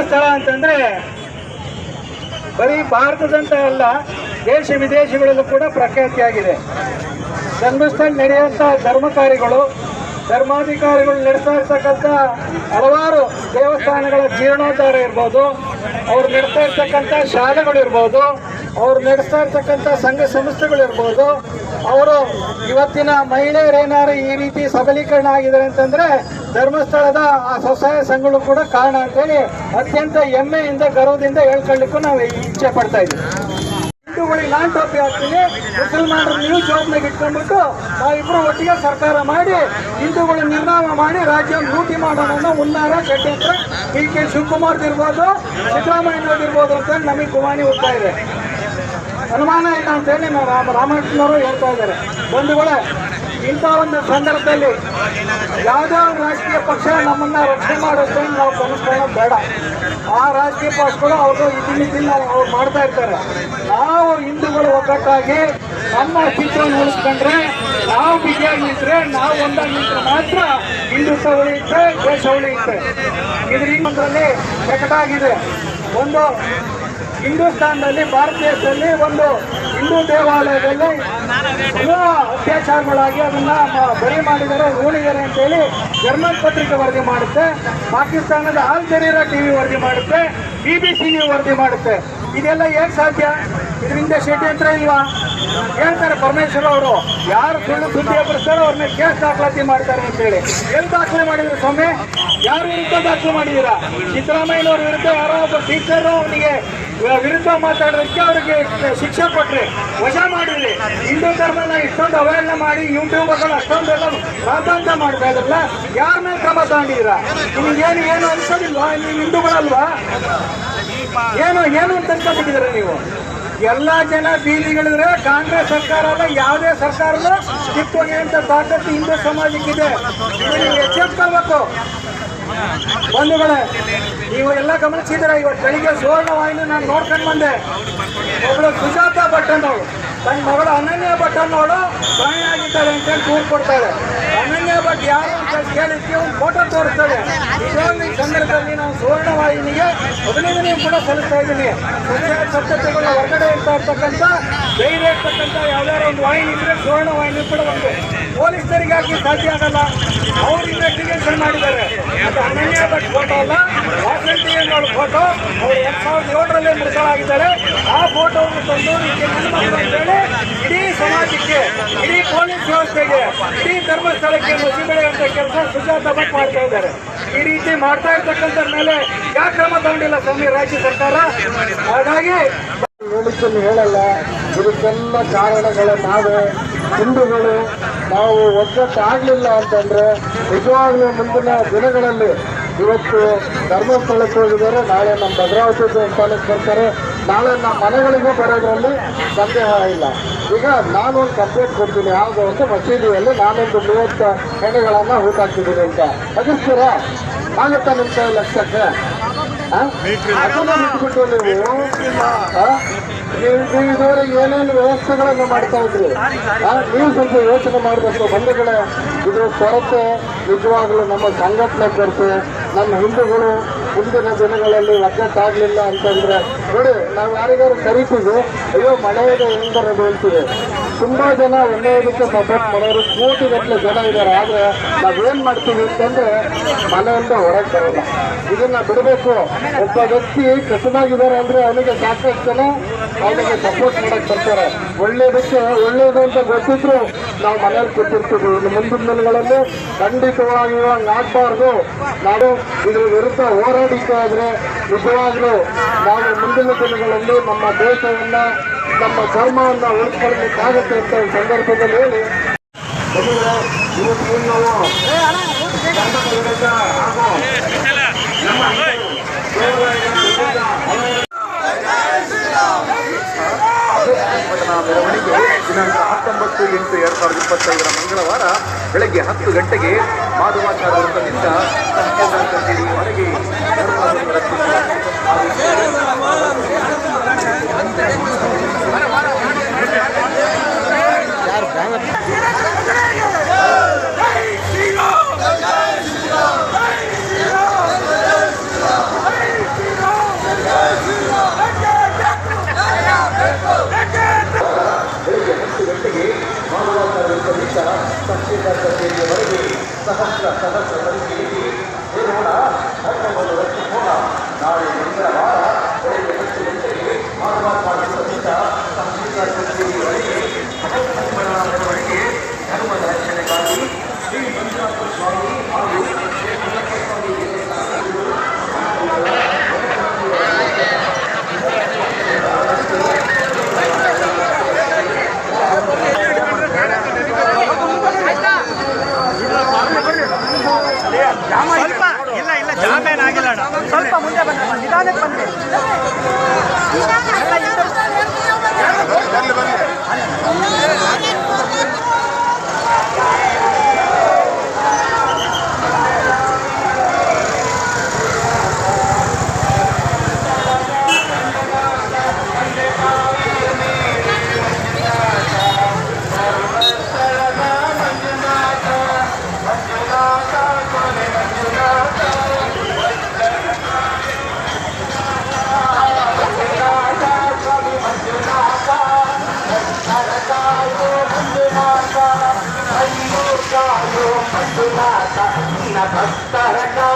ಧರ್ಮಸ್ಥಳ ಅಂತಂದ್ರೆ ಬರೀ ಭಾರತದಂತ ಅಲ್ಲ, ದೇಶ ವಿದೇಶಗಳಲ್ಲೂ ಕೂಡ ಪ್ರಖ್ಯಾತಿಯಾಗಿದೆ. ಧರ್ಮಸ್ಥಳ ನಡೆಯುವಂಥ ಧರ್ಮಕಾರಿಗಳು ಧರ್ಮಾಧಿಕಾರಿಗಳು ನಡೆಸ್ತಾ ಇರ್ತಕ್ಕಂಥ ಹಲವಾರು ದೇವಸ್ಥಾನಗಳ ಜೀರ್ಣೋದ್ಧಾರ ಇರ್ಬೋದು, ಅವ್ರು ನಡೆಸ್ತಾ ಇರ್ತಕ್ಕಂಥ ಶಾಲೆಗಳು ಇರ್ಬೋದು ಅವ್ರು ನಡೆಸ್ತಾ ಇರ್ತಕ್ಕಂಥ ಸಂಘ ಸಂಸ್ಥೆಗಳು ಇರ್ಬೋದು, ಅವರು ಇವತ್ತಿನ ಮಹಿಳೆಯರೇನಾರು ಈ ರೀತಿ ಸಬಲೀಕರಣ ಆಗಿದ್ದಾರೆ ಅಂತಂದ್ರೆ ಧರ್ಮಸ್ಥಳದ ಆ ಸ್ವಸಹಾಯ ಸಂಘಗಳು ಕೂಡ ಕಾರಣ ಅಂತೇಳಿ ಅತ್ಯಂತ ಹೆಮ್ಮೆಯಿಂದ, ಗರ್ವದಿಂದ ಹೇಳ್ಕೊಳ್ಳಿಕ್ಕೂ ನಾವು ಇಚ್ಛೆ ಪಡ್ತಾ ಇದ್ದೀವಿ. ಹಿಂದೂಗಳಿಗೆ ನಾನ್ ಟೋಪಿ ಹಾಕ್ತೀನಿ, ಮುಸಲ್ಮಾನರು ನೀವು ಜವಾಬ್ದಾರಿ ಇಟ್ಕೊಂಡ್ಬಿಟ್ಟು ನಾವಿಬ್ಬರು ಒಟ್ಟಿಗೆ ಸರ್ಕಾರ ಮಾಡಿ, ಹಿಂದೂಗಳು ನಿರ್ನಾಮ ಮಾಡಿ ರಾಜ್ಯ ಲೂಟಿ ಮಾಡೋಣ ಅನ್ನೋ ಉನ್ನಾರ ಷಡ್ಯಂತ್ರ ಡಿ ಕೆ ಶಿವಕುಮಾರ್ ಇರ್ಬೋದು ಸಿದ್ದರಾಮಯ್ಯ ಇರ್ಬೋದು ಅಂತ ನಮಗೆ ಗುಮಾನಿ ಹೋಗ್ತಾ ಇದೆ. ಅನುಮಾನ ಇಲ್ಲ ಅಂತೇಳಿ ನಾವು ರಾಮ ರಾಮಕೃಷ್ಣವರು ಹೇಳ್ತಾ ಇದ್ದಾರೆ. ಬಂಧುಗಳೇ, ಇಂಥ ಒಂದು ಸಂದರ್ಭದಲ್ಲಿ ಯಾವುದೇ ಒಂದು ರಾಜಕೀಯ ಪಕ್ಷ ನಮ್ಮನ್ನ ರಕ್ಷಣೆ ಮಾಡುತ್ತೆ ನಾವು ಕನಸ್ಕೊಳ್ಳೋದು ಬೇಡ. ಆ ರಾಜಕೀಯ ಪಕ್ಷಗಳು ಅವರು ಇದನ್ನ ಅವ್ರು ಮಾಡ್ತಾ ಇರ್ತಾರೆ. ನಾವು ಹಿಂದೂಗಳು ಒಗ್ಗಟ್ಟಾಗಿ ನಮ್ಮ ಅಸ್ತಿತ್ವವನ್ನು ಉಳಿಸ್ಕೊಂಡ್ರೆ ನಾವು ಬಿಗಿಯಾಗಿ ನಾವು ಒಂದಾಗಿ ನಿಂತ್ರೆ ಮಾತ್ರ ಹಿಂದುತ್ವ ಉಳಿಯುತ್ತೆ, ದೇಶ ಉಳಿಯುತ್ತೆ. ಪ್ರಕಟ ಆಗಿದೆ ಒಂದು ಹಿಂದೂಸ್ತಾನದಲ್ಲಿ ಭಾರತ ದೇಶದಲ್ಲಿ ಒಂದು ಹಿಂದೂ ದೇವಾಲಯದಲ್ಲಿ ಅತ್ಯಾಚಾರಗಳಾಗಿ ಅದನ್ನ ಬರಿ ಮಾಡಿದರೆ ಊಳಿದ್ದಾರೆ ಅಂತೇಳಿ ಜರ್ಮನ್ ಪತ್ರಿಕೆ ವರದಿ ಮಾಡುತ್ತೆ, ಪಾಕಿಸ್ತಾನದ ಆಲ್ ಜರೀರಾ ಟಿವಿ ವರದಿ ಮಾಡುತ್ತೆ ಬಿ ಬಿ ಸಿ ವರದಿ ಮಾಡುತ್ತೆ. ಇದೆಲ್ಲ ಹೇಗೆ ಸಾಧ್ಯ? ಇದರಿಂದ ಷಡ್ಯಂತ್ರ ಇಲ್ವಾ? ಹೇಳ್ತಾರೆ ಪರಮೇಶ್ವರ್ ಅವರು. ಯಾರು ಸುಳ್ಳು ಸುದ್ದಿ ಎಬ್ಬರಿಸ್ತಾರೋ ಅವ್ರನ್ನ ಕೇಸ್ ದಾಖಲಾತಿ ಮಾಡ್ತಾರೆ ಅಂತೇಳಿ. ಎಲ್ಲಿ ದಾಖಲೆ ಮಾಡಿದ್ರು ಸ್ವಾಮಿ? ಯಾರು ವಿರುದ್ಧ ದಾಖಲೆ ಮಾಡಿದ್ದೀರಾ? ಸಿದ್ದರಾಮಯ್ಯನವ್ರ ವಿರುದ್ಧ ಯಾರೋ ಒಬ್ಬ ಟೀಚರ್ ಅವನಿಗೆ ವಿರುದ್ಧ ಮಾತಾಡೋದಕ್ಕೆ ಅವ್ರಿಗೆ ಶಿಕ್ಷೆ ಕೊಟ್ರಿ ವಜಾ ಮಾಡಿದ್ರಿ ಹಿಂದೂ ಧರ್ಮನ ಇಷ್ಟೊಂದು ಅವೆಲ್ಲ ಮಾಡಿ ಯೂಟ್ಯೂಬರ್ಗಳು ಅಷ್ಟೊಂದೆಲ್ಲ ರಾತಾಂತ ಮಾಡ್ತಾ ಇದ್ರಲ್ಲ ಯಾರ ಮೇಲೆ ಕ್ರಮ ತಗೊಂಡಿದ್ದೀರಾ? ನಿಮ್ಗೇನು ಏನು ಅನ್ಸೋದಿಲ್ವಾ? ನೀವು ಹಿಂದೂಗಳಲ್ವಾ? ಏನು ಏನು ಅಂತ ಅನ್ಕೊಂಡಿದ್ದೀರ ನೀವು? ಎಲ್ಲ ಜನ ಬೀದಿಗಳಿದ್ರೆ ಕಾಂಗ್ರೆಸ್ ಸರ್ಕಾರ ಅಲ್ಲ, ಯಾವುದೇ ಸರ್ಕಾರದ ಅಂತ ತಾಕತ್ತು ಹಿಂದೂ ಸಮಾಜಕ್ಕಿದೆ ಎಚ್ಚೆತ್ಕೊಳ್ಬೇಕು. ಬಂಧುಗಳೇ, ನೀವು ಎಲ್ಲ ಗಮನಿಸಿದ್ರೆ ಇವತ್ತು ಬೆಳಿಗ್ಗೆ ಸುವರ್ಣ ವಾಹಿನಿ ನಾನು ನೋಡ್ಕೊಂಡು ಬಂದೆ. ಒಬ್ಳು ಸುಜಾತ ಅನ್ನೋಳು. ತನ್ನ ಮಗಳು ಅನನ್ಯ ಭಟ್ ಅನ್ನೋಳು ಅಂತ ಅಂತೇಳಿ ದೂರು ಕೊಡ್ತಾಳೆ. ಅನನ್ಯ ಭಟ್ ಯಾರು ಅಂತ ಕೇಳಿದ್ಕೆ ಒಂದು ಫೋಟೋ ತೋರಿಸ್ತಾಳೆ. ಇದೊಂದು ಸಂದರ್ಭದಲ್ಲಿ ನಾವು ಸುವರ್ಣ ವಾಹಿನಿಗೆ ಅಭಿನಂದನೆ ಕೂಡ ಸಲ್ಲಿಸ್ತಾ ಇದ್ದೀನಿ. ಸತ್ಯ ಸತ್ಯತೆಗಳ ಹೊರಗಡೆ ಇರ್ತಾ ಇರ್ತಕ್ಕಂಥ ಧೈರ್ಯ ಇರ್ತಕ್ಕಂಥ ಯಾವ್ದಾದ್ರು ಒಂದು ವಾಹಿನಿ ಇದ್ರೆ ಸುವರ್ಣ ವಾಹಿನಿ ಕೂಡ ಒಂದು. ಪೊಲೀಸರಿಗಾಗಿ ಸಾಧ್ಯ ಆಗಲ್ಲ. ಅವ್ರು ಇನ್ವೆಸ್ಟಿಗೇಷನ್ ಮಾಡಿದ್ದಾರೆ. ಅದು ಅನನ್ಯ ಭಟ್ ಫೋಟೋ ಅಲ್ಲ, ವಾಸಂತಿ ಅನ್ನೋಳು ಫೋಟೋ ಅವ್ರು ಎರಡ್ ಸಾವಿರದ ಏಳರಲ್ಲೇ ಮೃತರಾಗಿದ್ದಾರೆ ಆ ಫೋಟೋವನ್ನು ತಂದು ಇದಕ್ಕೆ ಅಂತೇಳಿ ಇಡೀ ಸಮಾಜಕ್ಕೆ, ಇಡೀ ಪೊಲೀಸ್ ವ್ಯವಸ್ಥೆಗೆ, ಇಡೀ ಧರ್ಮಸ್ಥಳಕ್ಕೆ ಮುಸಿಬೆಳೆಯುವಂತ ಕೆಲಸ ಸುಜಾತ ಭಟ್ ಮಾಡ್ತಾ ಇದ್ದಾರೆ. ಈ ರೀತಿ ಮಾಡ್ತಾ ಇರ್ತಕ್ಕಂಥ ಮೇಲೆ ಯಾಕೆ ಕ್ರಮ ತಗೊಂಡಿಲ್ಲ ಸ್ವಾಮಿ ರಾಜ್ಯ ಸರ್ಕಾರ? ಹಾಗಾಗಿ ಹೇಳಲ್ಲ. ಇದಕ್ಕೆಲ್ಲ ಕಾರಣಗಳು ನಾವೇ. ಹಿಂದೂಗಳು ನಾವು ಒಗ್ಗಟ್ಟಾಗಲಿಲ್ಲ ಅಂತಂದ್ರೆ ನಿಜವಾಗ್ಲೂ ಮುಂದಿನ ದಿನಗಳಲ್ಲಿ ಇವತ್ತು ಧರ್ಮಸ್ಥಳಕ್ಕೆ ಹೋಗಿದ್ದಾರೆ. ನಾಳೆ ನಮ್ಮ ಭದ್ರಾವತಿ ದೇವಸ್ಥಾನಕ್ಕೆ ಬರ್ತಾರೆ. ನಾಳೆ ನಮ್ಮ ಮನೆಗಳಿಗೂ ಬರೋದ್ರಲ್ಲಿ ಸಂದೇಹ ಇಲ್ಲ. ಈಗ ನಾನು ಒಂದು ಕಂಪ್ಲೇಂಟ್ ಕೊಡ್ತೀನಿ. ಯಾವುದು ಅಂತ ಮಸೀದಿಯಲ್ಲಿ ನಾನೊಂದು ಮೂವತ್ತು ಹೆಣ್ಣುಗಳನ್ನು ಹೂತಾಕ್ತಿದ್ದೀನಿ ಅಂತ. ಅದಿಸ್ತೀರಾ ಆಗುತ್ತಾ ನಿಮ್ಮ ಕೈ ಲಕ್ಷಕ್ಕೆ? ಹಾಂ ಅದನ್ನ ಬಿಟ್ಬಿಟ್ಟು ನೀವು? ನೀವು ಏನೇನು ವ್ಯವಸ್ಥೆಗಳನ್ನು ಮಾಡ್ತಾ ಇದ್ರಿ? ನೀವು ಸ್ವಲ್ಪ ಯೋಚನೆ ಮಾಡಬೇಕು ಬಂಧುಗಳೇ, ಇದು ಕೊರತೆ ನಿಜವಾಗ್ಲೂ ನಮ್ಮ ಸಂಘಟನೆ ಕೊರತೆ ನಮ್ಮ ಹಿಂದೂಗಳು ಮುಂದಿನ ದಿನಗಳಲ್ಲಿ ಒಗ್ಗಟ್ಟಾಗ್ಲಿಲ್ಲ ಅಂತಂದ್ರೆ ನೋಡಿ, ನಾವು ಯಾರಿಗಾರು ಕರಿತೀವಿ, ಅಯ್ಯೋ, ಮಳೆ ಇದೆ ಹೆಂಗ್ ಬರೋದು ಹೇಳ್ತೀವಿ ತುಂಬಾ ಜನ ಒಳ್ಳೆಯದಕ್ಕೆ ಸಪೋರ್ಟ್ ಮಾಡೋರು ಕೋಟಿಗಟ್ಟಲೆ ಜನ ಇದ್ದಾರೆ. ಆದ್ರೆ ನಾವೇನ್ ಮಾಡ್ತೀವಿ ಅಂತಂದ್ರೆ ಮನೆಯಿಂದ ಹೊರಗೆ ಬರೋಲ್ಲ. ಇದನ್ನ ಬಿಡಬೇಕು. ಒಬ್ಬ ವ್ಯಕ್ತಿ ಕಸನಾಗಿದ್ದಾರೆ ಅಂದ್ರೆ ಅವನಿಗೆ ಸಾಕಷ್ಟು ಜನ ಅವನಿಗೆ ಸಪೋರ್ಟ್ ಮಾಡಕ್ ಬರ್ತಾರೆ. ಒಳ್ಳೇದಕ್ಕೆ ಒಳ್ಳೇದು ಅಂತ ಗೊತ್ತಿದ್ರು ನಾವು ಮನೇಲಿ ಕೂತಿರ್ತೀವಿ. ಮುಂದಿನ ದಿನಗಳಲ್ಲಿ ಖಂಡಿತವಾಗಿ ಆಗ್ಬಾರ್ದು. ನಾವು ಇದ್ರ ವಿರುದ್ಧ ಹೋರಾಡಿಕೆ ಆದ್ರೆ ನಿಜವಾಗ್ಲೂ ನಾವು ಮುಂದಿನ ದಿನಗಳಲ್ಲಿ ನಮ್ಮ ದೇಶವನ್ನ ನಮ್ಮ ಧರ್ಮವನ್ನು ಉಳಿಸ್ಕೊಳ್ಳಲಿಕ್ಕಾಗತ್ತೆ ಅಂತ ಈ ಸಂದರ್ಭದಲ್ಲಿ ಹೇಳಿ ಇವತ್ತು ನಾವು ಮೆರವಣಿಗೆ ದಿನಾಂಕ ಹತ್ತೊಂಬತ್ತು ಎಂಟು ಎರಡು ಸಾವಿರದ ಇಪ್ಪತ್ತೈದರ ಮಂಗಳವಾರ ಬೆಳಗ್ಗೆ ಹತ್ತು ಗಂಟೆಗೆ ಮಾಧವಾಚಾರ ವೃತ್ತದಿಂದ ಸಂಕೇತ ಪರಿಷ್ಕರಿಸಲಿಕ್ಕಾರ ತಹಶೀಲ್ದಾರ್ ಕಚೇರಿಯವರೆಗೆ ಸಹಸ್ರ ಸಹಸ್ರ ಸಂಖ್ಯೆಯಲ್ಲಿ ಸೇರೋಣ ಧರ್ಮವನ್ನು ರಕ್ಷಿಸೋಣ ನಾಳೆ ಮಂಗಳವಾರ ಬೆಳಗ್ಗೆ ಹತ್ತು ಗಂಟೆಗೆ ಮಾರ್ಗ பண்ணு నమస్కారంగా